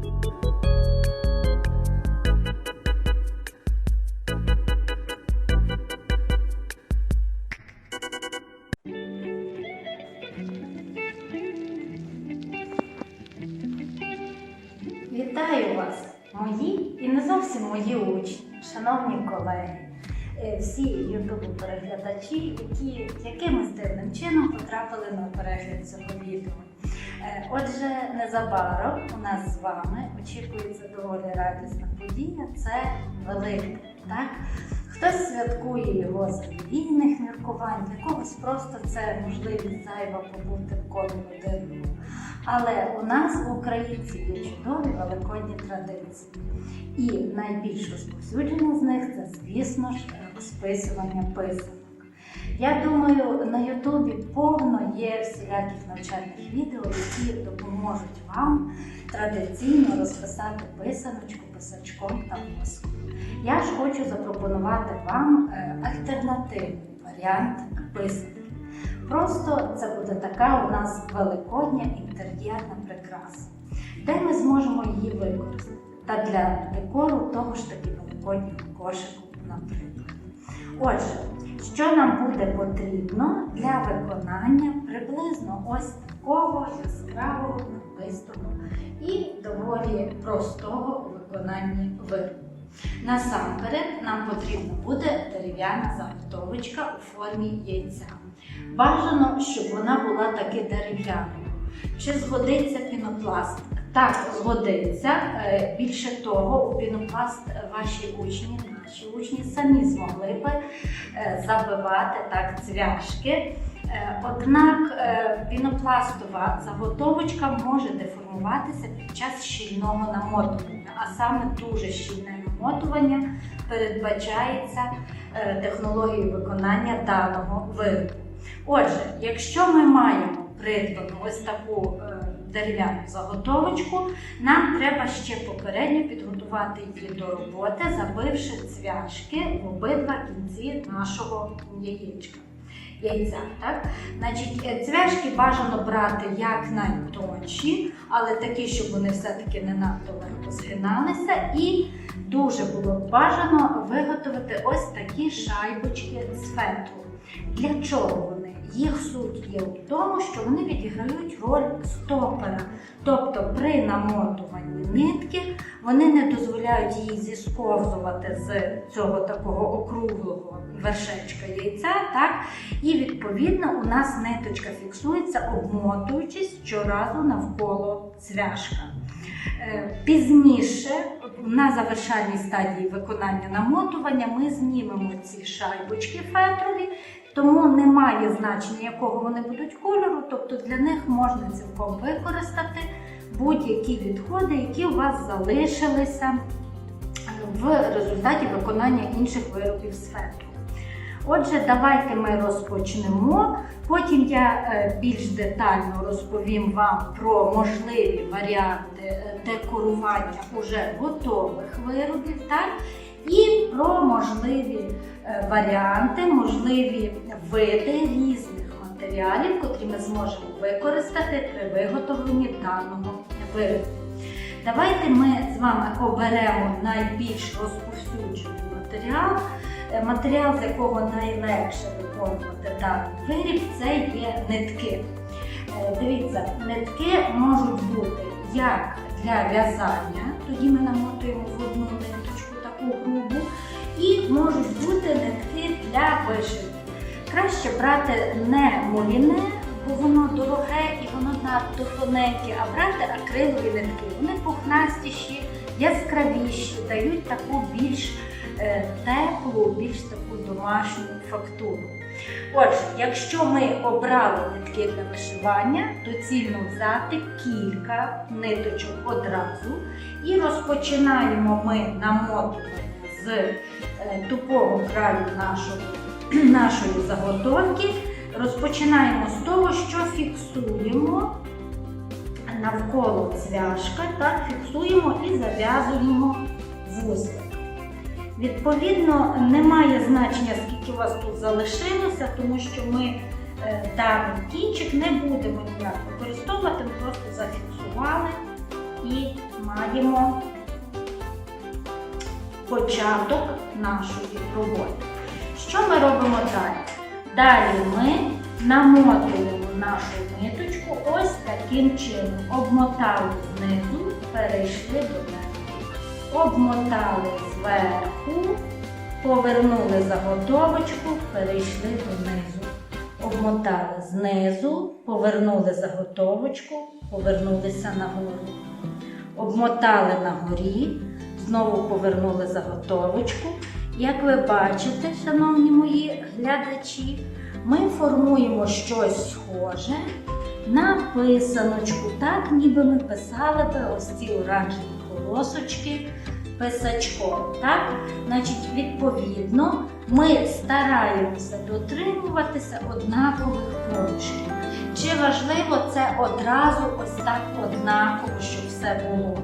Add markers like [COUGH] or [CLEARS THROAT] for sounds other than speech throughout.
Вітаю вас, мої і не зовсім мої учні, шановні колеги, е, всі ютубу переглядачі, які якимось дивним чином потрапили на перегляд цього відео. Е, Отже, незабаром у нас з вами очікується доволі радісна подія. Це Великдень. Так? Хтось святкує його з релігійних міркувань, для когось просто це можливість зайва побути в колі родинного. Але у нас в українців є чудові великодні традиції. І найбільш розповсюджені з них це, звісно ж, розписування писанок. Я думаю, на Ютубі повно є всіляких навчальних відео, які допоможуть вам традиційно розписати писаночку писачком та воском. Я ж хочу запропонувати вам е, альтернативний варіант писанки. Просто це буде така у нас великодня інтер'єрна прикраса, де ми зможемо її використати. Та для декору того ж таки великоднього кошику, наприклад. Отже, що нам буде потрібно для виконання приблизно ось такого яскравого, написаного і доволі простого у виконанні виробу. Насамперед нам потрібна буде дерев'яна заготовочка у формі яйця. Бажано, щоб вона була таки дерев'яною. Чи згодиться пінопласт? Так, згодиться. Е, Більше того, у пінопласт ваші учні, наші учні самі змогли би е, забивати так цвяшки. Е, Однак е, пінопластова заготовочка може деформуватися під час щільного намотування, а саме дуже щільне намотування передбачається технологією виконання даного виробу. Отже, якщо ми маємо придбану ось таку дерев'яну заготовочку, нам треба ще попередньо підготувати її до роботи, забивши цвяшки в обидва кінці нашого яєчка. Яйця, так? Значить, е, цвяшки бажано брати як найтонші, але такі, щоб вони все-таки не надто легко згиналися. І дуже було б бажано виготовити ось такі шайбочки з фетру. Для чого вони? Їх суть є у тому, що вони відіграють роль стопера. Тобто при намотуванні нитки вони не дозволяють їй зісковзувати з цього такого округлого вершечка яйця. Так? І відповідно у нас ниточка фіксується, обмотуючись щоразу навколо цвяшка. Е, Пізніше, на завершальній стадії виконання намотування, ми знімемо ці шайбочки фетрові, тому немає значення, якого вони будуть кольору, тобто для них можна цілком використати будь-які відходи, які у вас залишилися в результаті виконання інших виробів з. Отже, давайте ми розпочнемо. Потім я е, більш детально розповім вам про можливі варіанти е, декорування уже готових виробів, так? і про можливі е, варіанти, можливі види різних матеріалів, котрі ми зможемо використати при виготовленні даного виробу. Давайте ми з вами оберемо найбільш розповсюджений матеріал. Е, Матеріал, з якого найлегше виконувати даний виріб, це є нитки. Е, Дивіться, нитки можуть бути як для в'язання, тоді ми намотуємо в одну ниточку таку грубу, і можуть бути нитки для вишивки. Краще брати не моліне, бо воно дороге і воно надто тоненьке, а брати акрилові нитки. Вони пухнастіші, яскравіші, дають таку більш е, теплу, більш таку домашню фактуру. Отже, якщо ми обрали нитки для вишивання, доцільно взяти кілька ниточок одразу і розпочинаємо ми намотування з е, тупого краю нашого, [CLEARS THROAT] нашої заготовки. Розпочинаємо з того, що фіксуємо навколо цвяшка, так, фіксуємо і зав'язуємо вузлик. Відповідно, немає значення, скільки у вас тут залишилося, тому що ми е, даний кінчик не будемо ніяк використовувати, ми просто зафіксували і маємо початок нашої роботи. Що ми робимо далі? Далі ми намотуємо нашу ниточку ось таким чином. Обмотали знизу, перейшли до неї. Обмотали зверху, повернули заготовочку, перейшли донизу. Обмотали знизу, повернули заготовочку, повернулися нагору. Обмотали на горі, знову повернули заготовочку. Як ви бачите, шановні мої глядачі, ми формуємо щось схоже на писаночку, так ніби ми писали би ось ці оранжеві полосочки писачком. Так? Значить, відповідно, ми стараємося дотримуватися однакових проміжків. Чи важливо це одразу ось так однаково, щоб все було?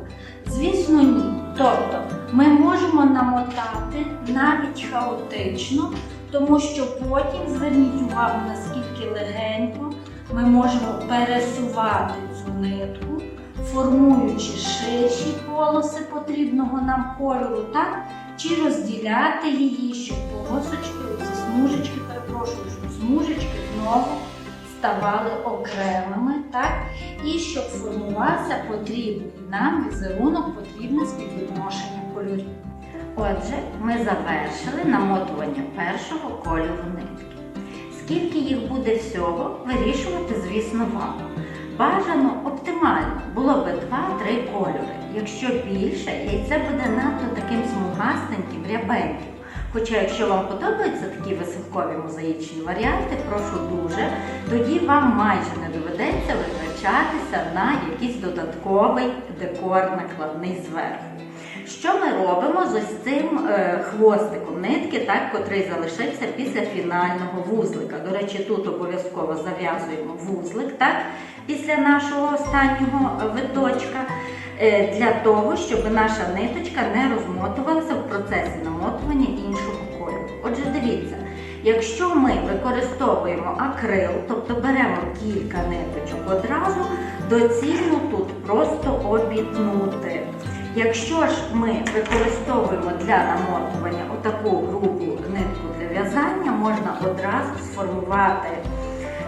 Звісно, ні. Тобто ми можемо намотати навіть хаотично, тому що потім зверніть увагу, наскільки легенько ми можемо пересувати цю нитку, формуючи ширші полоси потрібного нам кольору, так? чи розділяти її, щоб полосочки, ці смужечки, перепрошую, щоб смужечки знову ставали окремими, так? І щоб формувався потрібний нам візерунок, потрібне співвідношення кольорів. Отже, ми завершили намотування першого кольору нитки. Скільки їх буде всього, вирішувати, звісно, вам. Бажано оптимально було би 2-3 кольори. Якщо більше, яйце буде надто таким смугастеньким, рябеньким. Хоча, якщо вам подобаються такі висилкові мозаїчні варіанти, прошу дуже, тоді вам майже не доведеться витрачатися на якийсь додатковий декор накладний зверху. Що ми робимо з ось цим е, хвостиком нитки, так, котрий залишився після фінального вузлика? До речі, тут обов'язково зав'язуємо вузлик, так, після нашого останнього виточка, е, для того, щоб наша ниточка не розмотувалася в процесі намотування іншого кольору. Отже, дивіться. Якщо ми використовуємо акрил, тобто беремо кілька ниточок одразу, доцільно тут просто обітнути. Якщо ж ми використовуємо для намотування отаку грубу нитку для в'язання, можна одразу сформувати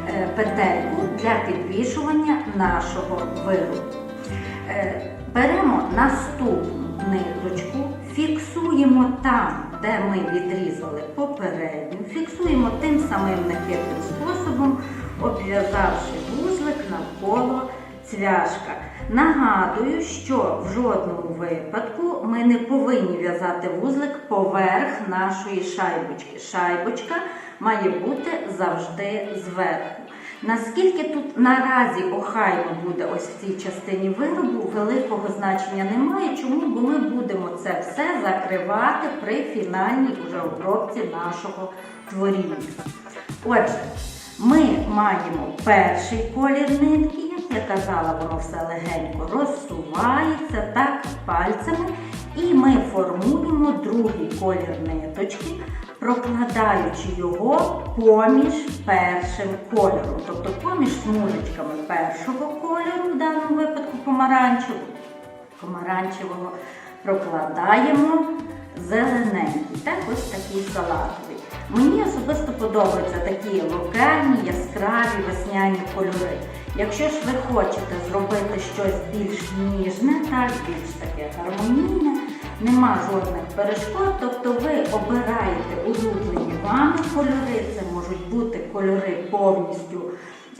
е, петельку для підвішування нашого виробу. Е, Беремо наступну ниточку, фіксуємо там, де ми відрізали попередню, фіксуємо тим самим нехитрим способом, обв'язавши вузлик навколо цвяшка. Нагадую, що в жодному випадку ми не повинні в'язати вузлик поверх нашої шайбочки. Шайбочка має бути завжди зверху. Наскільки тут наразі охайно буде ось в цій частині виробу, великого значення немає. Чому? Бо ми будемо це все закривати при фінальній уже обробці нашого творіння. Отже, ми маємо перший колір нитки, як я казала, воно все легенько розсувається так пальцями. І ми формуємо другий колір ниточки, прокладаючи його поміж першим кольором, тобто поміж смужечками першого кольору, в даному випадку помаранчевого, помаранчевого прокладаємо зелененький, так ось такий салатовий. Мені особисто подобаються такі локальні, яскраві весняні кольори. Якщо ж ви хочете зробити щось більш ніжне, так, більш таке гармонійне, нема жодних перешкод, тобто ви обираєте улюблені вами кольори, це можуть бути кольори повністю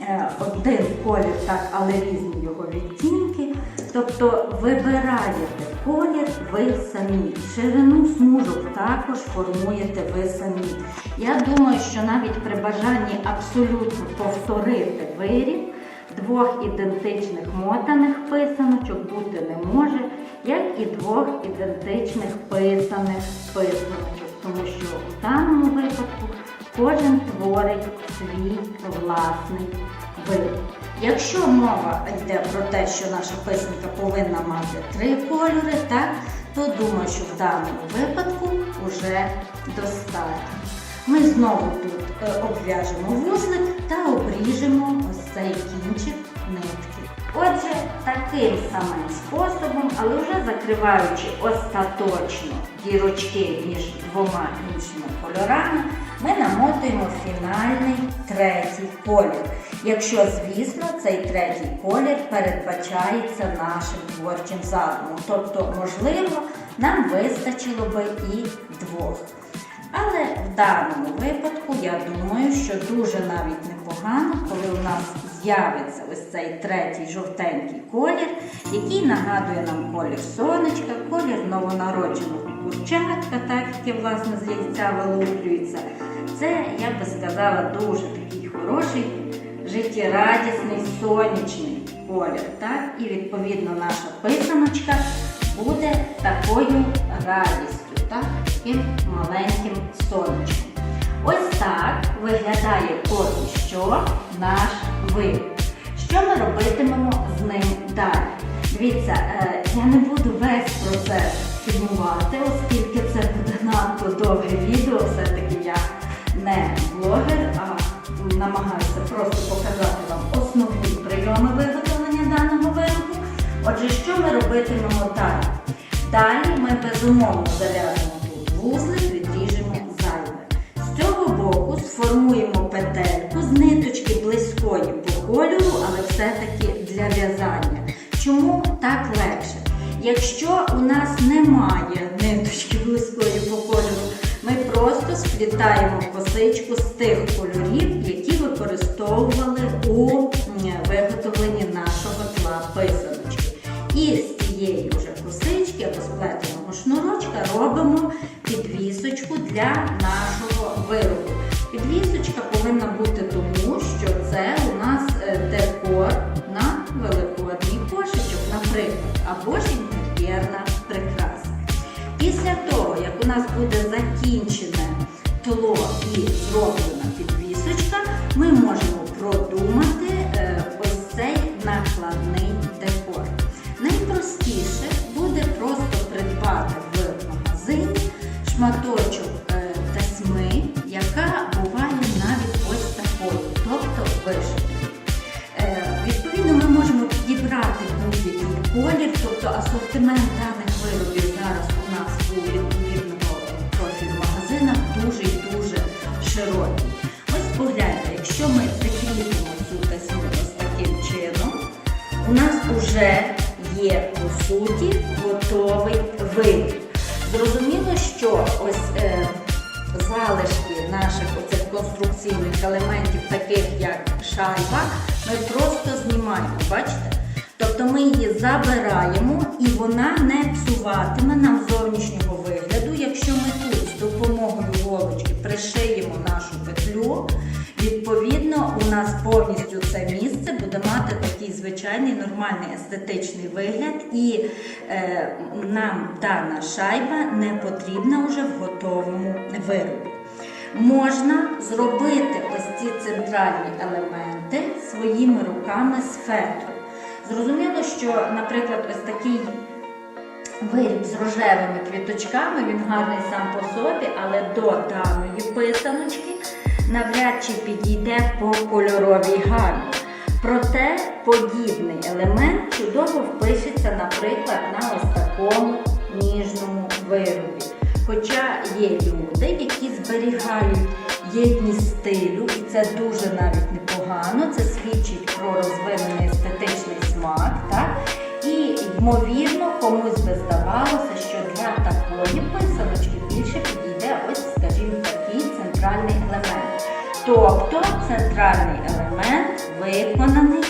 е, один колір, так, але різні його відтінки. Тобто вибираєте колір ви самі. Ширину смужок також формуєте ви самі. Я думаю, що навіть при бажанні абсолютно повторити виріб, двох ідентичних мотаних писаночок бути не може, як і двох ідентичних писаних писаночок, тому що в даному випадку кожен творить свій власний виріб. Якщо мова йде про те, що наша писанка повинна мати три кольори, так, то думаю, що в даному випадку вже достатньо. Ми знову тут е, обв'яжемо вузлик та обріжемо ось цей кінчик нитки. Отже, таким самим способом, але вже закриваючи остаточно дірочки між двома іншими кольорами, ми намотуємо фінальний третій колір. Якщо, звісно, цей третій колір передбачається нашим творчим задумом. Тобто, можливо, нам вистачило би і двох. Але в даному випадку я думаю, що дуже навіть непогано, коли у нас з'явиться ось цей третій жовтенький колір, який нагадує нам колір сонечка, колір новонародженого курчатка, так яке власне з яйця вилуплюється. Це, я би сказала, дуже такий хороший, життєрадісний, сонячний колір. Так? І відповідно наша писаночка буде такою радістю, так? таким маленьким сонечком. Ось так виглядає поки що наш виріб. Що ми робитимемо з ним далі? Дивіться, е, я не буду весь процес фільмувати, оскільки це буде надто довге відео, все-таки я не блогер, а намагаюся просто показати вам основні прийоми виготовлення даного виробу. Отже, що ми робитимемо далі? Далі ми безумовно зав'яжемо тут вузлик, відріжемо зайве. З цього боку сформуємо петельку з ниточки близької по кольору, але все-таки для в'язання. Чому так легше? Якщо у нас немає ниточки близької по кольору, ми просто сплітаємо косичку з тих кольорів, які використовували у м, для нашого виробу. Підвісочка повинна бути тому, що це у нас е, декор на великодній кошечок, наприклад, або ж інтер'єрна прикраса. Після того, як у нас буде ось е, залишки наших оцих конструкційних елементів, таких як шайба, ми просто знімаємо, бачите? Тобто ми її забираємо і вона не псуватиме нам зовнішнього вигляду. Якщо ми тут з допомогою голочки пришиємо нашу петлю, відповідно у нас повністю це місце такий звичайний нормальний естетичний вигляд, і е, нам дана шайба не потрібна вже в готовому виробі. Можна зробити ось ці центральні елементи своїми руками з фетру. Зрозуміло, що, наприклад, ось такий виріб з рожевими квіточками, він гарний сам по собі, але до даної писаночки навряд чи підійде по кольоровій гамі. Проте подібний елемент чудово впишеться, наприклад, на ось такому ніжному виробі. Хоча є люди, які зберігають єдність стилю, і це дуже навіть непогано, це свідчить про розвинений естетичний смак. Так? І, ймовірно, комусь би здавалося, що для такої писаночки більше підійде ось, скажімо, такий центральний елемент. Тобто центральний елемент виконаний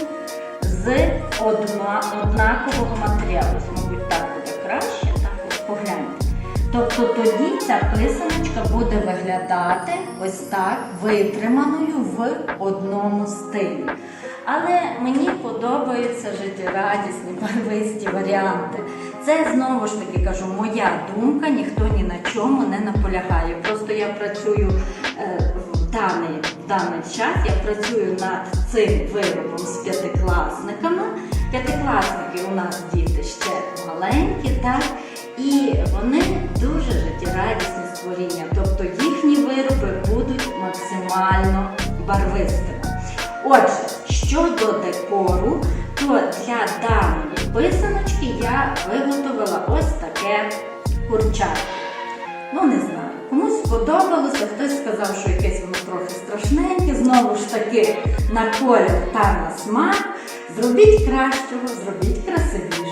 з одна, однакового матеріалу. Мабуть, так буде краще, так погляньте. Тобто тоді ця писаночка буде виглядати ось так витриманою в одному стилі. Але мені подобаються життєрадісні, барвисті варіанти. Це знову ж таки кажу, моя думка, ніхто ні на чому не наполягає. Просто я працюю е, даний, в даний час, я працюю над цим виробом з п'ятикласниками. П'ятикласники у нас діти ще маленькі, так? І вони дуже життєрадісні створіння, тобто їхні вироби будуть максимально барвистими. Отже, щодо декору, то для даної писаночки я виготовила ось таке курчатко. Ну, не знаю. Комусь сподобалося, хтось сказав, що якесь воно трохи страшненьке. Знову ж таки, на колір та на смак. Зробіть кращого, зробіть красивішого.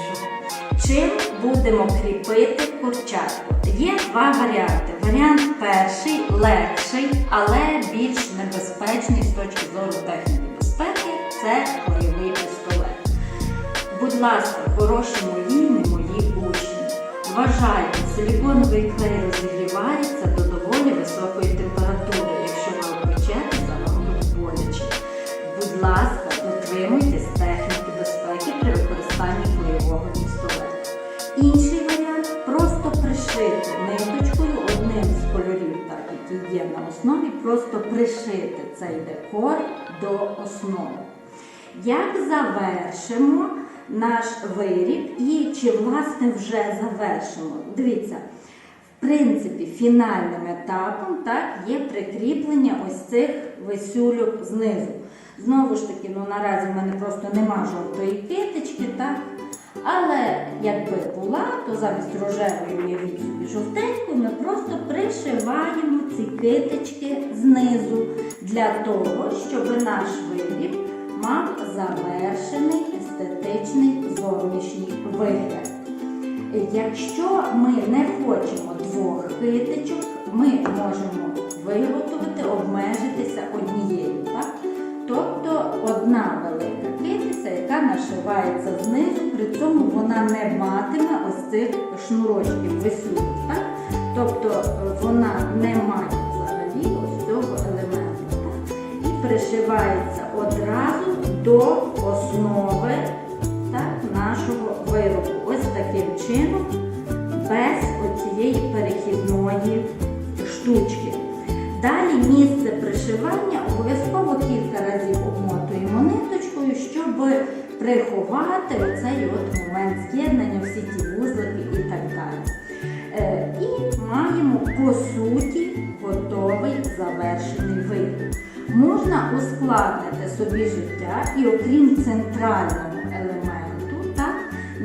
Чим будемо кріпити курчатку? Є два варіанти. Варіант перший легший, але більш небезпечний з точки зору техніки безпеки це клеєвий пістолет. Будь ласка, не мої учні. Вважайте, силіконовий клей розігрівається до доволі високої температури. Якщо ви опечетеся, вам буде боляче. Будь ласка, дотримуйтесь техніки безпеки при використанні клеєвого пістолету. Інший варіант просто пришити ниточкою одним з кольорів, так, які є на основі, просто пришити цей декор до основи. Як завершимо наш виріб і чи власне вже завершимо? Дивіться, в принципі, фінальним етапом так, є прикріплення ось цих висюльок знизу. Знову ж таки, ну наразі в мене просто нема жовтої китички, так? Але якби була, то замість рожевої уявіть собі жовтеньку, ми просто пришиваємо ці китички знизу для того, щоб наш виріб мав завершений естетичний зовнішній вигляд. Якщо ми не хочемо двох китичок, ми можемо виготовити, обмежитися однією. Так? Тобто одна велика китиця, яка нашивається знизу, при цьому вона не матиме ось цих шнурочків. Так? Тобто вона не має взагалі ось цього елементу. Так? І пришивається одразу до основи нашого виробу. Ось таким чином, без оцієї перехідної штучки. Далі місце пришивання обов'язково кілька разів обмотуємо ниточкою, щоб приховати оцей от момент з'єднання, всі ті вузлики і так далі. Е, І маємо по суті готовий завершений виріб. Можна ускладнити собі життя і окрім центрального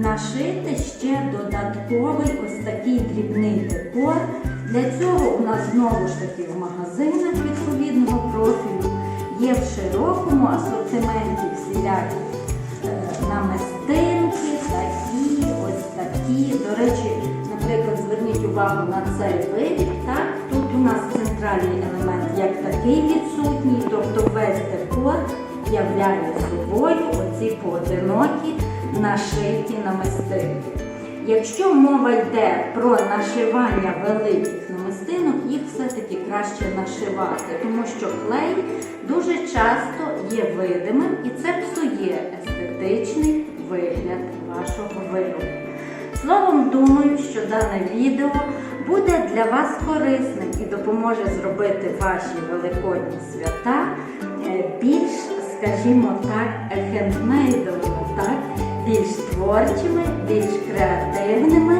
нашити ще додатковий ось такий дрібний декор. Для цього у нас знову ж таки в магазинах відповідного профілю є в широкому асортименті всілякі е, намистинки, такі, ось такі. До речі, наприклад, зверніть увагу на цей виріб. Так? Тут у нас центральний елемент як такий відсутній, тобто весь декор являє собою оці поодинокі нашиті намистинки. Якщо мова йде про нашивання великих намистинок, їх все-таки краще нашивати, тому що клей дуже часто є видимим і це псує естетичний вигляд вашого виробу. Словом, думаю, що дане відео буде для вас корисним і допоможе зробити ваші великодні свята е, більш, скажімо так, хендмейдовими, так? Більш творчими, більш креативними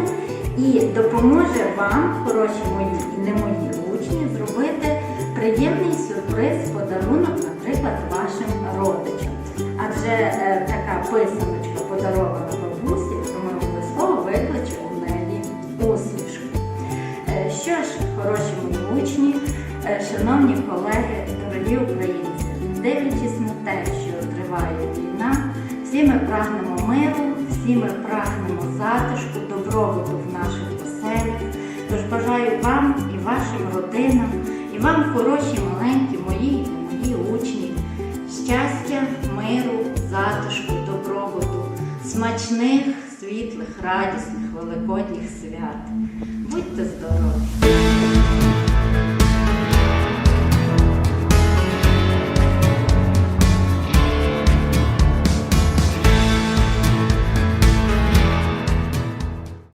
і допоможе вам, хороші мої і не мої учні, зробити приємний сюрприз, подарунок, наприклад, вашим родичам. Адже е, така писаночка подарована бабусі, то ми обов'язково викличе у неї усмішку. Е, Що ж, хороші мої учні, е, шановні колеги, дорогі українці, дивлячись на те, що триває війна, всі ми прагнемо миру, всі ми прагнемо затишку, добробуту в наших оселях. Тож бажаю вам і вашим родинам, і вам, хороші, маленькі мої і мої учні, щастя, миру, затишку, добробуту, смачних, світлих, радісних, великодніх свят. Будьте здорові!